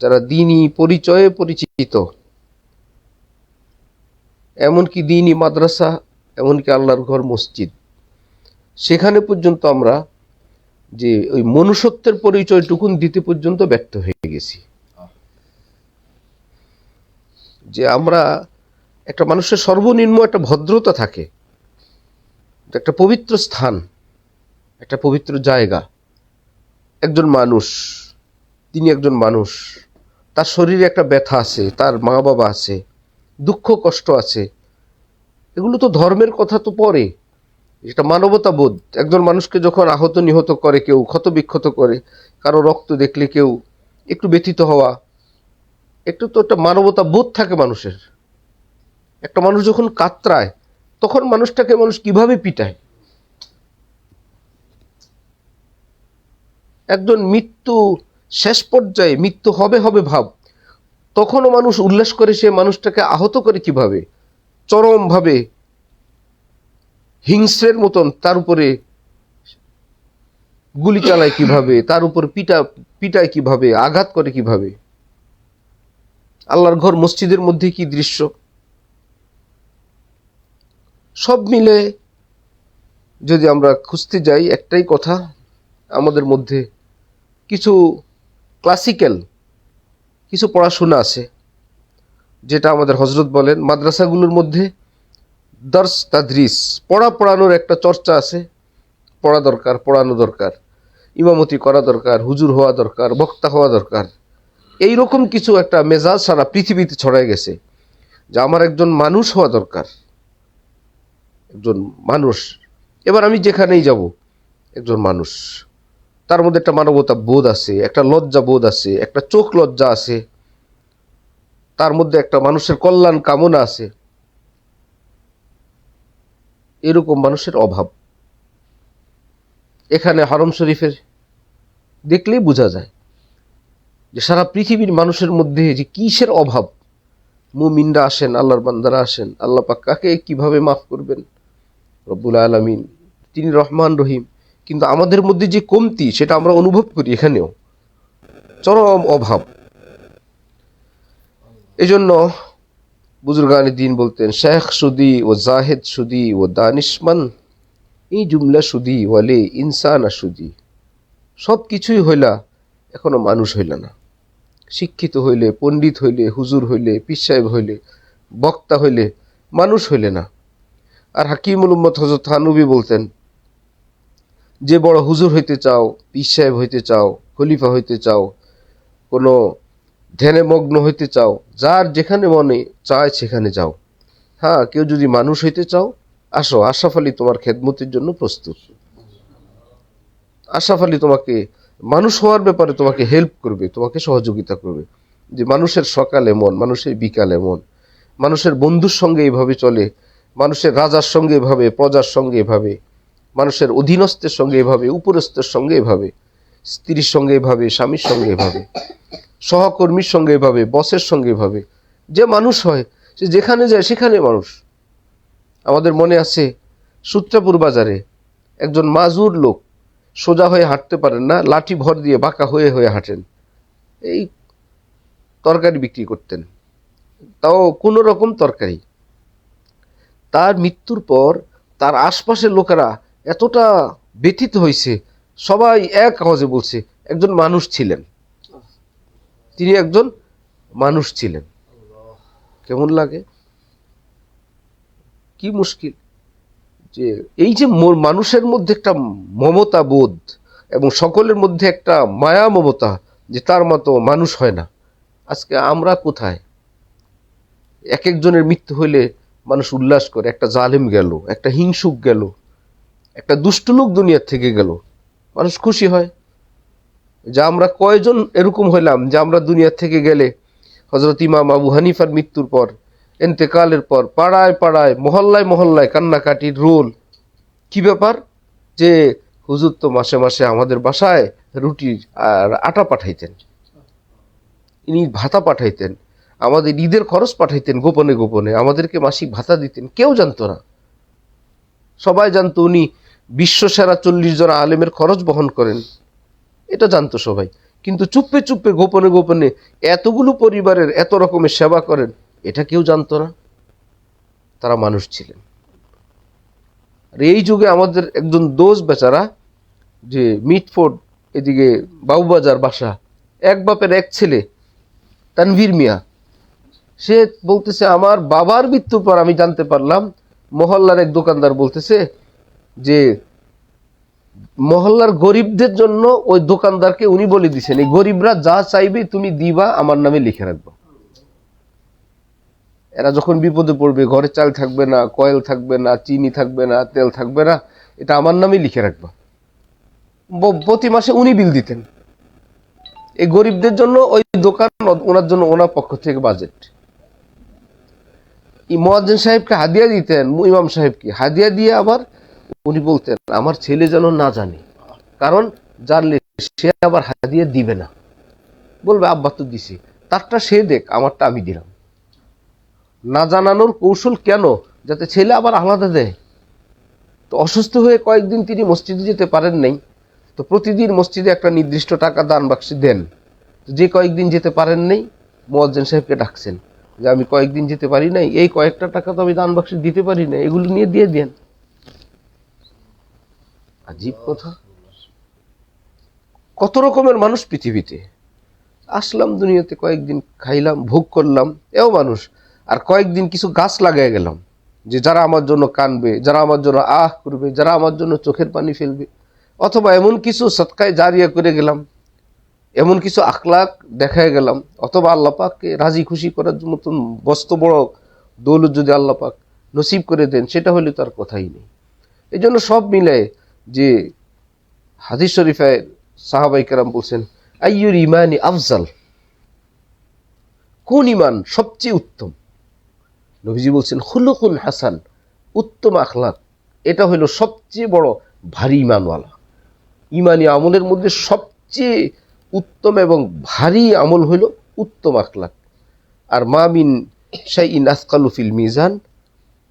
যারা দিনই পরিচয়ে পরিচিত। এমনকি দিনই মাদ্রাসা, এমনকি আল্লাহর ঘর মসজিদ। সেখানে পর্যন্ত আমরা যে ওই মনুষ্যত্বের পরিচয়টুকুন দিতে পর্যন্ত ব্যর্থ হয়ে গেছি। যে আমরা একটা মানুষের সর্বনিম্ন একটা ভদ্রতা থাকে, একটা পবিত্র স্থান, একটা পবিত্র জায়গা। একজন মানুষ, তিনি একজন মানুষ। তার শরীরে একটা ব্যথা আছে, তার মা বাবা আছে, দুঃখ, কষ্ট আছে। এগুলো তো ধর্মের কথা তো পরে এটা মানবতা বোধ। একজন মানুষকে যখন আহত নিহত করে কেউ ক্ষত বিক্ষত করে, কারও রক্ত দেখলে কেউ, একটু ব্যথিত হওয়া, একটু তো একটা মানবতা বোধ থাকে মানুষের। একটা মানুষ যখন কাতরায়, তখন মানুষটাকে মানুষ কীভাবে পিটায়? একজন মৃত্যু শেষ পর্যায়ে মৃত্যু হবে হবে ভাব। তখনও মানুষ উল্লাস করে সে মানুষটাকে আহত করে কীভাবে? চরমভাবে হিংস্রের মতন তার উপরে গুলি চালায় কীভাবে? তার উপর পিটা, পিটায় কীভাবে? আঘাত করে কীভাবে? আল্লাহর ঘর মসজিদের মধ্যে কি দৃশ্য? সব মিলে যদি আমরা খুঁজতে যাই একটাই কথা, আমাদের মধ্যে কিছু ক্লাসিক্যাল কিছু পড়াশোনা আছে, যেটা আমাদের হজরত বলেন, মাদ্রাসাগুলোর মধ্যে দর্শ তাদ্রিস, পড়া পড়ানোর একটা চর্চা আছে, পড়া দরকার, পড়ানো দরকার, ইমামতি করা দরকার, হুজুর হওয়া দরকার, বক্তা হওয়া দরকার। এই রকম কিছু একটা মেজাজ সারা পৃথিবীতে ছড়ায় গেছে, যে আমার একজন মানুষ হওয়া দরকার, একজন মানুষ। এবার আমি যেখানেই যাব, একজন মানুষ। তার মধ্যে একটা মানবতা বোধ আছে, একটা লজ্জা বোধ আছে, একটা চোখ লজ্জা আছে, তার মধ্যে একটা মানুষের কল্যাণ কামনা আছে। এরকম মানুষের অভাব। এখানে হারম শরীফের দেখলেই বোঝা যায় যে সারা পৃথিবীর মানুষের মধ্যে যে কিসের অভাব? মুমিনরা আসেন, আল্লাহর বান্দারা আসেন, আল্লাহ পাক কাকে কীভাবে মাফ করবেন? রব্বুল আলমিন, তিনি রহমান রহিম। কিন্তু আমাদের মধ্যে যে কমতি, সেটা আমরা অনুভব করি এখানেও। চরম অভাব। এই জন্য বুজুর্গানি দিন বলতেন, শেখ সুদি ও জাহেদ সুদি ও দানিশমান, এই জুমলা সুদি ওয়ালে ইনসান সুদি। সব কিছুই হইলা এখনও মানুষ হইল না। শিক্ষিত হইলে, পণ্ডিত হইলে, হুজুর হইলে, পীর সাহেব হইলে, বক্তা হইলে মানুষ হইলে না। আর হাকিমুল উম্মত হজরত হানুবি বলতেন যে বড় হুজুর হইতে চাও, পীর সাহেব হইতে চাও, খলিফা হইতে চাও, কোনো ধ্যানে মগ্ন হইতে চাও, যার যেখানে মনে চায় সেখানে যাও। হ্যাঁ কেউ যদি মানুষ হইতে চাও, আসো, আশরাফ আলী তোমার খেদমতির জন্য প্রস্তুত। আশরাফ আলী তোমাকে, মানুষ হওয়ার ব্যাপারে তোমাকে হেল্প করবে, তোমাকে সহযোগিতা করবে। যে মানুষের সকালে মন, মানুষের বিকালে মন, মানুষের বন্ধুর সঙ্গে এভাবে চলে, মানুষের রাজার সঙ্গে এভাবে, প্রজার সঙ্গে এভাবে মানুষের অধীনস্থের সঙ্গে এভাবে, উপরস্থের সঙ্গে এভাবে, স্ত্রীর সঙ্গে এভাবে, স্বামীর সঙ্গে এভাবে, সহকর্মীর সঙ্গে এভাবে, বসের সঙ্গে এভাবে। যে মানুষ হয়, সে যেখানে যায় সেখানে মানুষ। আমাদের মনে আছে সূত্রাপুর বাজারে একজন মাজুর লোক সোজা হয়ে হাঁটতে পারেন না, লাঠি ভর দিয়ে বাঁকা হয়ে হয়ে হাঁটেন। এই তরকারি বিক্রি করতেন। তাও কোনো রকম তরকারি। তার মৃত্যুর পর তার আশপাশের লোকেরা এতটা ব্যথিত হয়েছে সবাই এক আওয়াজে বলছে, একজন মানুষ ছিলেন। তিনি একজন মানুষ ছিলেন। কেমন লাগে? কি মুশকিল যে এই যে মানুষের মধ্যে একটা মমতা বোধ এবং সকলের মধ্যে একটা মায়া মমতা যে তার মতো মানুষ হয় না। আজকে আমরা কোথায়? এক একজনের মৃত্যু হইলে মানুষ উল্লাস করে, একটা জালেম গেল, একটা হিংসুক গেল একটা দুষ্ট লোক দুনিয়ার থেকে গেল। মানুষ খুশি হয়। যা আমরা কয়জন এরকম হইলাম যে আমরা দুনিয়ার থেকে গেলে হজরত ইমাম আবু হানিফার মৃত্যুর পর, এন্তেকালের পর, পাড়ায় পাড়ায়, মহল্লায় মহল্লায় কান্নাকাটির রোল। কি ব্যাপার? যে হুজুর তো মাসে মাসে আমাদের বাসায় রুটি আর আটা পাঠাইতেন। ইনি ভাতা পাঠাইতেন। আমাদের ঈদের খরচ পাঠাইতেন গোপনে গোপনে। আমাদেরকে মাসিক ভাতা দিতেন। কেউ জানতো না। সবাই জানতো উনি বিশ্ব সেরা চল্লিশ জন আলেমের খরচ বহন করেন। এটা জানতো সবাই। কিন্তু চুপে চুপে গোপনে গোপনে এতগুলো পরিবারের এত রকমের সেবা করেন, এটা কেউ জানতো না। তারা মানুষ ছিলেন। আর এই যুগে আমাদের একজন দোষ বেচারা, যে মিটফোর্ড, এদিকে বাবুবাজার বাসা, এক বাপের এক ছেলে, তানভীর মিয়া, সে বলতেছে, আমার বাবার মৃত্যুর পর আমি জানতে পারলাম মহল্লার এক দোকানদার বলতেছে যে মহল্লার গরিবদের জন্য ওই দোকানদারকে উনি বলে দিছেন, এই গরিবরা যা চাইবে তুমি দিবা, আমার নামে লিখে রাখবা। এরা যখন বিপদে পড়বে, ঘরে চাল থাকবে না, কয়েল থাকবে না, চিনি থাকবে না, তেল থাকবে না, এটা আমার নামে লিখে রাখবা। প্রতি মাসে উনি বিল দিতেন। এই গরিবদের জন্য ওই দোকান ওনার জন্য ওনার পক্ষ থেকে বাজেট। মোয়াজ্জেন সাহেবকে হাদিয়া দিতেন ইমাম সাহেবকে। হাদিয়া দিয়ে আবার উনি বলতেন, আমার ছেলে যেন না জানে। কারণ জানলে সে আবার হাদিয়া দিবে না। বলবে, আব্বা তো দিছি। তারটা সে দেখ, আমারটা আমি দিলাম। না জানানোর কৌশল কেন? যাতে ছেলে আবার আলাদা দেয়। তো অসুস্থ হয়ে কয়েকদিন তিনি মসজিদে যেতে পারেন নাই। তো প্রতিদিন মসজিদে একটা নির্দিষ্ট টাকা দান। বাক্সে দেন যে কয়েকদিন যেতে পারেন নাই, মোয়াজ্জেন সাহেবকে ডাকছেন। যে আমি কয়েকদিন যেতে পারি নাই, এই কয়েকটা টাকা তো আমি দান বাক্সে দিতে পারি না এগুলো নিয়ে দিয়ে দেন। আজীব কথা। কত রকমের মানুষ পৃথিবীতে। আসলাম দুনিয়াতে, কয়েকদিন খাইলাম, ভোগ করলাম, এও মানুষ। আর কয়েকদিন কিছু গাছ লাগাই গেলাম, যে যারা আমার জন্য কানবে, যারা আমার জন্য আহ করবে, যারা আমার জন্য চোখের পানি ফেলবে। অথবা এমন কিছু সৎকায় জারিয়া করে গেলাম এমন কিছু আখলাক দেখায় গেলাম, অথবা আল্লাহ পাককে রাজি খুশি করার মতন বস্ত বড় দৌলত যদি আল্লাহ পাক নসিব করে দেন, সেটা হলে তার কথাই নেই। এই জন্য সব মিলে যে হাদিস শরীফায় সাহাবাই কেরাম বলছেন আইয়ুর ইমানি আফজাল কোন ইমান সবচেয়ে উত্তম? নবীজি বলছেন হুলুকুন হাসান উত্তম আখলাক। এটা হলো সবচেয়ে বড় ভারী ইমানওয়ালা ইমানি আমলের মধ্যে সবচেয়ে উত্তম এবং ভারী আমল হইল উত্তম আখলাক। আর মা মিন শাইইন আসকালু ফিল মিজান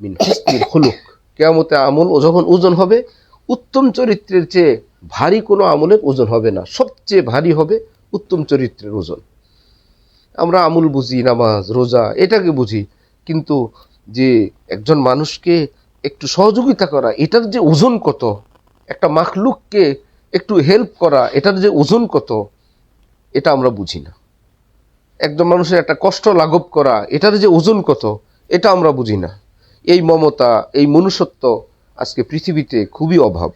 মিন হুসনিল খুলুক। কেয়ামতে আমল ও যখন ওজন হবে, উত্তম চরিত্রের চেয়ে ভারী কোনো আমলের ওজন হবে না। সবচেয়ে ভারী হবে উত্তম চরিত্রের ওজন। আমরা আমুল বুঝি, নামাজ, রোজা, এটাকে বুঝি। কিন্তু যে একজন মানুষকে একটু সহযোগিতা করা, এটার যে ওজন কত, একটা মাখলুককে একটু হেল্প করা, এটার যে ওজন কত এটা আমরা বুঝি না। একজন মানুষের একটা কষ্ট লাঘব করা, এটার যে ওজন কত, এটা আমরা বুঝি না। এই মমতা, এই মনুষ্যত্ব আজকে পৃথিবীতে খুবই অভাব,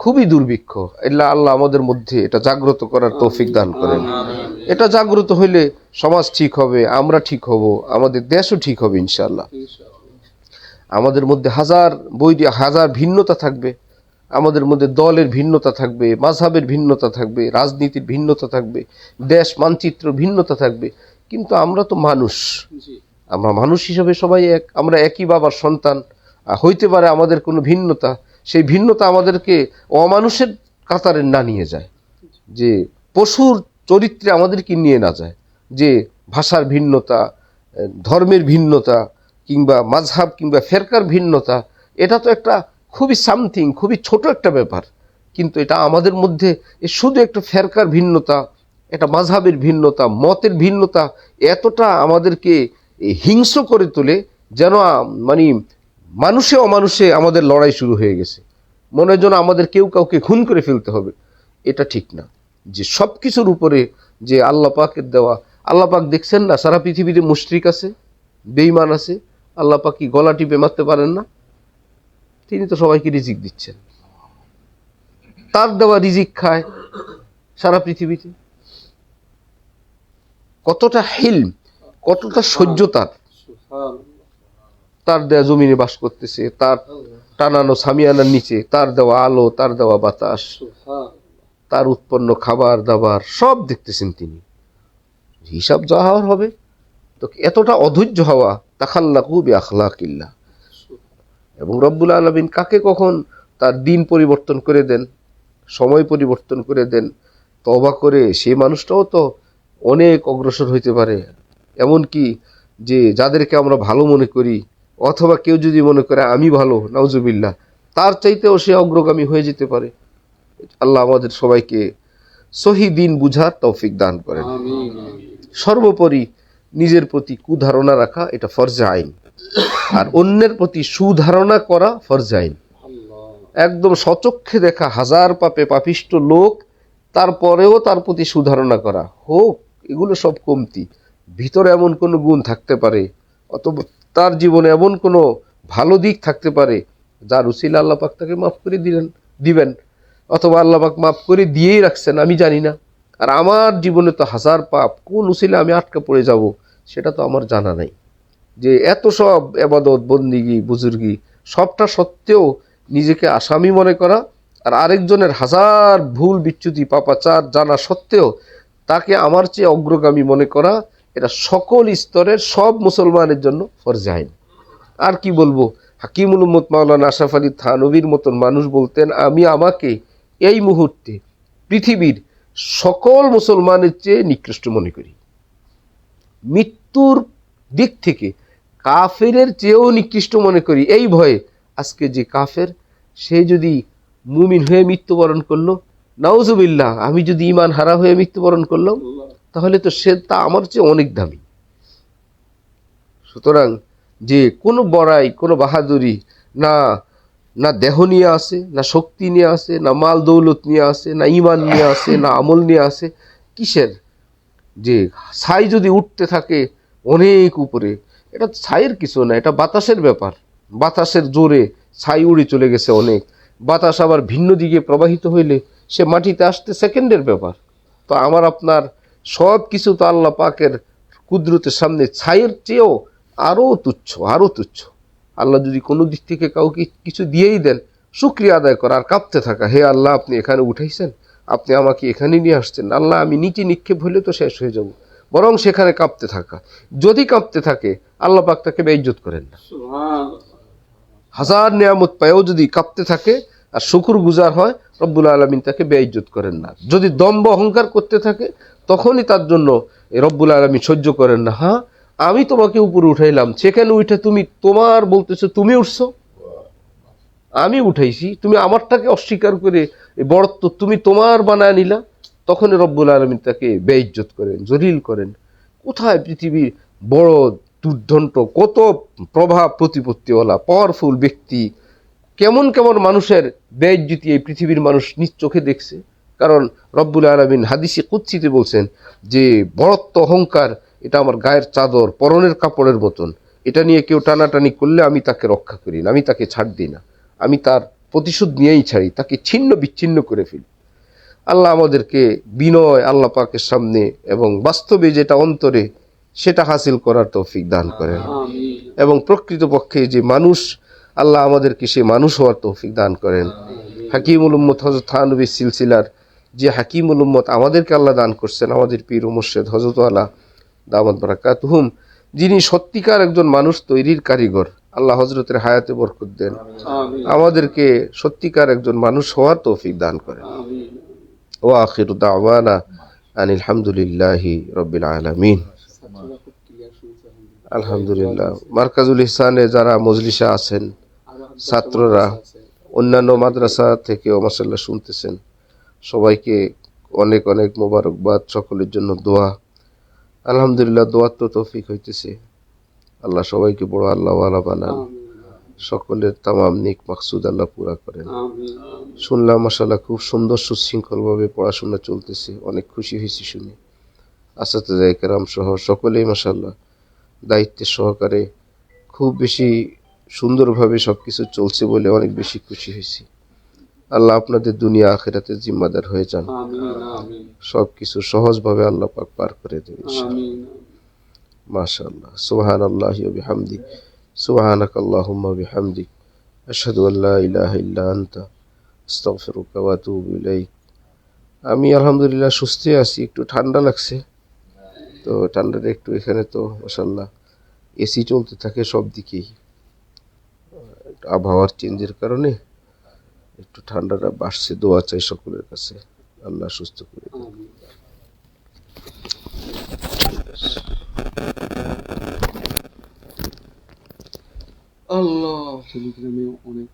খুবই দুর্ভিক্ষ। এল্লা আল্লাহ আমাদের মধ্যে এটা জাগ্রত করার তৌফিক দান করেন। এটা জাগ্রত হইলে সমাজ ঠিক হবে, আমরা ঠিক হব, আমাদের দেশও ঠিক হবে ইনশাল্লাহ আমাদের মধ্যে হাজার বই হাজার ভিন্নতা থাকবে। আমাদের মধ্যে দলের ভিন্নতা থাকবে মাঝহাবের ভিন্নতা থাকবে রাজনীতির ভিন্নতা থাকবে দেশ মানচিত্র ভিন্নতা থাকবে। কিন্তু আমরা তো মানুষ। আমরা মানুষ হিসেবে সবাই এক আমরা একই বাবার সন্তান। হইতে পারে আমাদের কোনো ভিন্নতা সেই ভিন্নতা আমাদেরকে অমানুষের কাতারে না নিয়ে যায়। যে পশুর চরিত্রে আমাদেরকে নিয়ে না যায়। যে ভাষার ভিন্নতা ধর্মের ভিন্নতা কিংবা মাঝহাব কিংবা ফেরকার ভিন্নতা এটা তো একটা খুবই সামথিং খুবই ছোট একটা ব্যাপার। কিন্তু এটা আমাদের মধ্যে শুধু একটা ফেরকার ভিন্নতা, একটা মাঝহাবের ভিন্নতা, মতের ভিন্নতা এতটা আমাদেরকে হিংস্র করে তোলে যেন মানে মানুষে অমানুষে আমাদের লড়াই শুরু হয়ে গেছে। মনে হয় যেন আমাদের কেউ কাউকে খুন করে ফেলতে হবে। এটা ঠিক না। যে সব কিছুর উপরে যে আল্লাহ পাকের দেওয়া, আল্লাহ পাক দেখছেন না সারা পৃথিবীতে মুশরিক আছে বেইমান আছে, আল্লাহ পাক কি গলা টিপে মারতে পারেন না? তিনি তো সবাইকে রিজিক দিচ্ছেন। তার দেওয়া রিজিক খায় সারা পৃথিবীতে। কতটা হিলম, কতটা সহ্য তার তার দেওয়া জমিনে বাস করতেছে, তার টানানো সামিয়ানার নিচে, তার দেওয়া আলো, তার দেওয়া বাতাস, তার উৎপন্ন খাবার, দাবার, সব দেখতেছেন তিনি। হিসাব যা হওয়ার হবে, তো এতটা অধৈর্য হওয়া তাখাল্লাকু বি আখলাকিল্লা এবং রব্বুল আলমিন কাকে কখন তার দিন পরিবর্তন করে দেন সময় পরিবর্তন করে দেন তবা করে সেই মানুষটাও তো অনেক অগ্রসর হইতে পারে। এমন কি যে যাদেরকে আমরা ভালো মনে করি অথবা কেউ যদি মনে করে আমি ভালো নাউজুবিল্লাহ তার চাইতেও সে অগ্রগামী হয়ে যেতে পারে। আল্লাহ আমাদের সবাইকে সহি দিন বুঝার তৌফিক দান করেন। সর্বোপরি নিজের প্রতি কুধারণা রাখা এটা ফরজে আইন। আর অন্যের প্রতি সুধারণা করা ফরজে আইন। একদম সচক্ষে দেখা হাজার পাপে পাপিষ্ট লোক তারপরেও তার প্রতি সুধারণা করা। হোক এগুলো সব কমতি। ভিতরে এমন কোনো গুণ থাকতে পারে অথবা তার জীবনে এমন কোনো ভালো দিক থাকতে পারে যার উসিল আল্লাহ পাক তাকে মাফ করে দিলেন দিবেন অথবা আল্লাহ পাক মাফ করে দিয়েই রাখছেন আমি জানি না। আর আমার জীবনে তো হাজার পাপ কোন উসিলে আমি আটকা পড়ে যাব সেটা তো আমার জানা নাই। যে এত সব এবাদত, বন্দিগি, বুজুর্গি, সবটা সত্ত্বেও নিজেকে আসামি মনে করা আর আরেকজনের হাজার ভুল, বিচ্যুতি, পাপাচার জানা সত্ত্বেও তাকে আমার চেয়ে অগ্রগামী মনে করা, এটা সকল স্তরের সব মুসলমানের জন্য ফরজে আর কি বলব? হাকিমুল উম্মত মাওলানা আশরাফ আলী থানবীর মতন মানুষ বলতেন, আমি আমাকে এই মুহূর্তে পৃথিবীর সকল মুসলমানের চেয়ে নিকৃষ্ট মনে করি। মৃত্যুর দিক থেকে কাফেরের চেয়েও নিকৃষ্ট মনে করি। এই ভয়ে আজকে যে কাফের, সে যদি মুমিন হয়ে মৃত্যুবরণ করল, নাউজুবিল্লাহ, আমি যদি ইমান হারা হয়ে মৃত্যুবরণ করলাম, তাহলে তো সে তা আমার চেয়ে অনেক দামি। সুতরাং যে কোনো বড়াই, কোনো বাহাদুরি, না না দেহ নিয়ে আসে, না শক্তি নিয়ে আসে, না মাল দৌলত নিয়ে আসে, না ইমান নিয়ে আসে, না আমল নিয়ে আসে, কিসের? যে ছাই যদি উঠতে থাকে অনেক উপরে এটা ছাইয়ের কিছু না, এটা বাতাসের ব্যাপার। বাতাসের জোরে ছাই উড়ে চলে গেছে অনেক। বাতাস আবার ভিন্ন দিকে প্রবাহিত হইলে সে মাটিতে আসতে সেকেন্ডের ব্যাপার। তো আমার আপনার সব কিছু তো আল্লাহ পাকের কুদরতের সামনে ছাইয়ের চেয়েও আরও তুচ্ছ আরও তুচ্ছ। আল্লাহ যদি কোনো দিক থেকে কাউকে কিছু দিয়েই দেন, শুক্রিয়া আদায় করা, আর কাঁপতে থাকা। হে আল্লাহ, আপনি এখানে উঠাইছেন, আপনি আমাকে এখানে নিয়ে আসছেন। আল্লাহ, আমি নিচে নিক্ষেপ হলে তো শেষ হয়ে যাব। বরং সেখানে কাঁপতে থাকা। যদি কাঁপতে থাকে আল্লাহ পাক তাকে বেইজ্জত করেন না। হাজার নিয়ামত পায়েও যদি কাঁপতে থাকে আর শুকুর গুজার হয় রব্বুল আলমিন তাকে বেইজ্জত করেন না। যদি দম্ব অহংকার করতে থাকে তখনই তার জন্য এই রব্বুল আলমিন সহ্য করেন না। হ্যাঁ আমি তোমাকে উপরে উঠাইলাম। সেখানে উঠে তুমি তোমার বলতেছো তুমি উঠছো? আমি উঠাইছি। তুমি আমারটাকে অস্বীকার করে বড়ত্ব তুমি তোমার বানায় নিলা। তখন রব্বুল আলমিন তাকে বেইজ্জত করেন, জলিল করেন। কোথায় পৃথিবীর বড় দুর্ধন্ত কত প্রভাব প্রতিপত্তিওয়ালা পাওয়ারফুল ব্যক্তি, কেমন কেমন মানুষের বেইজ্জতি এই পৃথিবীর মানুষ নিজ চোখে দেখছে? কারণ রব্বুল আলমিন হাদিসি কুচ্ছিতে বলছেন যে বড়ত্ব অহংকার, এটা আমার গায়ের চাদর, পরনের কাপড়ের মতন। এটা নিয়ে কেউ টানাটানি করলে আমি তাকে রক্ষা করি না, আমি তাকে ছাড় দিই না। আমি তার প্রতিশোধ নিয়েই ছাড়ি, তাকে ছিন্ন বিচ্ছিন্ন করে ফেলি। আল্লাহ আমাদেরকে বিনয় আল্লাহ পাকের সামনে এবং বাস্তবে যেটা অন্তরে সেটা হাসিল করার তৌফিক দান করেন। এবং প্রকৃতপক্ষে যে মানুষ আল্লাহ আমাদেরকে সে মানুষ হওয়ার তৌফিক দান করেন। হাকিমুল উম্মত হজরত থানবী সিলসিলার যে হাকিমুল উম্মত আমাদেরকে আল্লাহ দান করছেন আমাদের পীর ও মুর্শেদ হজরত আল্লাহ দামাত বারাকাতুহুম যিনি সত্যিকার একজন মানুষ তৈরির কারিগর আল্লাহ হজরতের হায়াতে বরকত দেন। আমাদেরকে সত্যিকার একজন মানুষ হওয়ার তৌফিক দান করেন। ও আখির দাওয়ানা আনিল হামদুলিল্লাহি রব্বিল আলামিন। আলহামদুলিল্লাহ। মার্কাজুল ইহসানে যারা মজলিসে আছেন, ছাত্ররা, অন্যান্য মাদ্রাসা থেকেও মাসাল্লাহ শুনতেছেন, সবাইকে অনেক অনেক মোবারকবাদ, সকলের জন্য দোয়া। আলহামদুলিল্লাহ, দোয়ার তো তৌফিক হইতেছে। আল্লাহ সবাইকে বড় আল্লাহ ওয়ালা বানান। সকলের তামাম নিক মাকসুদ আল্লাহ পুরা করেন। শুনলাম মাসাল্লাহ খুব সুন্দর সুশৃঙ্খলভাবে পড়াশোনা চলতেছে। অনেক খুশি হয়েছি শুনে। আসাতে কেরাম সহ সকলেই মাসাল্লাহ দায়িত্বের সহকারে খুব বেশি সুন্দরভাবে সব কিছু চলছে বলে অনেক বেশি খুশি হয়েছি। আল্লাহ আপনাদের দুনিয়া আখেরাতে জিম্মাদার হয়ে যান। সব কিছু সহজভাবে আল্লাহ পাক পার করে দেবে আমিন মাশাআল্লাহ সুবহান আল্লাহ বিহামদি। আল্লাহুম্মা বিহামদিক, আশহাদু আন লা ইলাহা ইল্লা আনতা, আস্তাগফিরুকা ওয়া আতুবু ইলাইক। আমি আলহামদুলিল্লাহ সুস্থ আছি, একটু ঠান্ডা লাগছে। তো ঠান্ডাটা একটু এখানে তো, মাশাআল্লাহ, এসি চলতে থাকে সব দিকেই। আবহাওয়ার চেঞ্জের কারণে একটু ঠান্ডাটা বাড়ছে, দোয়া চাই সকলের কাছে, আল্লাহ সুস্থ করে দিন। আমিন আল্লাহ টেলিগ্রামে অনেক